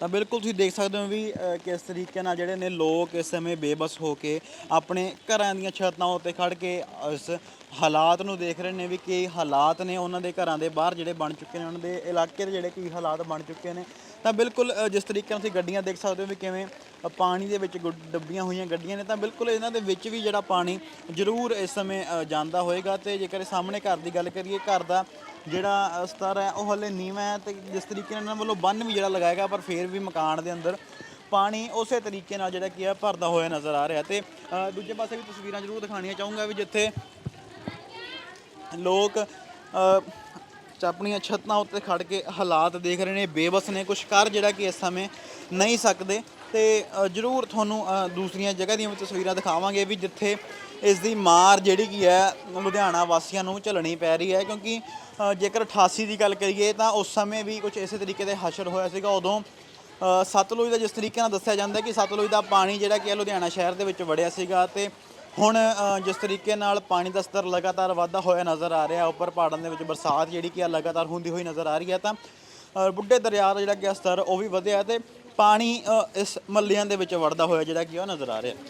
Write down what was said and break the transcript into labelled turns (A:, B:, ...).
A: ਤਾਂ ਬਿਲਕੁਲ ਤੁਸੀਂ ਦੇਖ ਸਕਦੇ ਹੋ ਵੀ ਅ, ਕਿਸ ਤਰੀਕੇ ਨਾਲ ਜਿਹੜੇ ਨੇ ਲੋਕ ਇਸ ਸਮੇਂ ਬੇਬਸ ਹੋ ਕੇ ਆਪਣੇ ਘਰਾਂ ਦੀਆਂ ਛੱਤਾਂ ਉੱਤੇ ਖੜ ਕੇ ਇਸ ਹਾਲਾਤ ਨੂੰ ਦੇਖ ਰਹੇ ਨੇ ਵੀ ਕੀ ਹਾਲਾਤ ਨੇ ਉਹਨਾਂ ਦੇ ਘਰਾਂ ਦੇ ਬਾਹਰ ਜਿਹੜੇ ਬਣ ਚੁੱਕੇ ਨੇ ਉਹਨਾਂ ਦੇ ਇਲਾਕੇ ਦੇ ਜਿਹੜੇ ਕੀ ਹਾਲਾਤ ਬਣ ਚੁੱਕੇ ਨੇ। ਤਾਂ ਬਿਲਕੁਲ ਅ, ਜਿਸ ਤਰੀਕੇ ਨਾਲ ਤੁਸੀਂ ਗੱਡੀਆਂ ਦੇਖ ਸਕਦੇ ਹੋ ਵੀ ਕਿਵੇਂ ਪਾਣੀ ਦੇ ਵਿੱਚ ਗੁ- ਡੁੱਬੀਆਂ ਹੋਈਆਂ ਗੱਡੀਆਂ ਨੇ ਤਾਂ ਬਿਲਕੁਲ ਇਹਨਾਂ ਦੇ ਵਿੱਚ ਵੀ ਜਿਹੜਾ ਪਾਣੀ ਜ਼ਰੂਰ ਇਸ ਸਮੇਂ ਅ, ਜਾਂਦਾ ਹੋਏਗਾ ਤੇ ਜੇਕਰ ਸਾਹਮਣੇ ਘਰ ਦੀ ਗੱਲ ਕਰੀਏ ਘਰ ਦਾ ਜਿਹੜਾ ਅ, ਸਤਰ ਹੈ ਉਹ ਹਲੇ ਨੀਵਾਂ ਹੈ ਤੇ ਜਿਸ ਤਰੀਕੇ ਨਾਲ ਇਹਨਾਂ ਵੱਲੋਂ ਬੰਨ ਵੀ ਜਿਹੜਾ ਲਗਾਏਗਾ ਪਰ ਫਿਰ ਵੀ ਮਕਾਨ ਦੇ ਅੰਦਰ ਪਾਣੀ ਉਸੇ ਤਰੀਕੇ ਨਾਲ ਜਿਹੜਾ ਕੀ ਹੈ ਭਰਦਾ ਹੋਇਆ ਨਜ਼ਰ ਆ ਰਿਹਾ ਤੇ ਅ, ਦੂਜੇ ਪਾਸੇ ਵੀ ਤਸਵੀਰਾਂ ਜ਼ਰੂਰ ਦਿਖਾਉਣੀਆਂ ਚਾਹੂੰਗਾ ਵੀ ਜਿੱਥੇ ਲੋਕ ਅ, ਚ ਆਪਣੀਆਂ ਛੱਤਾਂ ਉੱਤੇ ਖੜ ਕੇ ਹਾਲਾਤ ਦੇਖ ਰਹੇ ਨੇ, ਬੇਬਸ ਨੇ ਕੁਝ ਕਰ ਜਿਹੜਾ ਕਿ ਇਸ ਸਮੇਂ ਨਹੀਂ ਸਕਦੇ। ਤੇ ਜ਼ਰੂਰ ਤੁਹਾਨੂੰ ਦੂਸਰੀਆਂ ਜਗ੍ਹਾ ਦੀਆਂ ਵੀ ਤਸਵੀਰਾਂ ਦਿਖਾਵਾਂਗੇ ਵੀ ਜਿੱਥੇ ਇਸ ਦੀ ਮਾਰ ਜਿਹੜੀ ਕੀ ਹੈ, ਲੁਧਿਆਣਾ ਵਾਸੀਆਂ ਨੂੰ ਝੱਲਣੀ ਪੈ ਰਹੀ ਹੈ। ਕਿਉਂਕਿ ਜੇਕਰ 88 ਦੀ ਗੱਲ ਕਰੀਏ ਤਾਂ ਉਸ ਸਮੇਂ ਵੀ ਕੁਝ ਇਸੇ ਤਰੀਕੇ ਦੇ ਹਸ਼ਰ ਹੋਇਆ ਸੀਗਾ। ਉਦੋਂ ਸਤਲੁਜ ਦਾ ਜਿਸ ਤਰੀਕੇ ਨਾਲ ਦੱਸਿਆ ਜਾਂਦਾ ਕਿ ਸਤਲੁਜ ਦਾ ਪਾਣੀ ਜਿਹੜਾ ਕਿ ਹੈ ਲੁਧਿਆਣਾ ਸ਼ਹਿਰ ਦੇ ਵਿੱਚ ਵੜਿਆ ਸੀਗਾ ਤੇ ਹੁਣ ਜਿਸ ਤਰੀਕੇ ਨਾਲ ਪਾਣੀ ਦਾ ਸਤਰ ਲਗਾਤਾਰ ਵਾਧਾ ਹੋਇਆ ਨਜ਼ਰ ਆ ਰਿਹਾ, ਉੱਪਰ ਪਹਾੜਾਂ ਦੇ ਵਿੱਚ ਬਰਸਾਤ ਜਿਹੜੀ ਕਿ ਆ ਲਗਾਤਾਰ ਹੁੰਦੀ ਹੋਈ ਨਜ਼ਰ ਆ ਰਹੀ ਹੈ, ਤਾਂ ਬੁੱਢੇ ਦਰਿਆ ਦਾ ਜਿਹੜਾ ਕਿ ਸਤਰ, ਉਹ ਵੀ ਵਧਿਆ ਤੇ ਪਾਣੀ ਇਸ ਮੱਲਿਆਂ ਦੇ ਵਿੱਚ ਵੜਦਾ ਹੋਇਆ ਜਿਹੜਾ ਕਿ ਉਹ ਨਜ਼ਰ ਆ ਰਿਹਾ।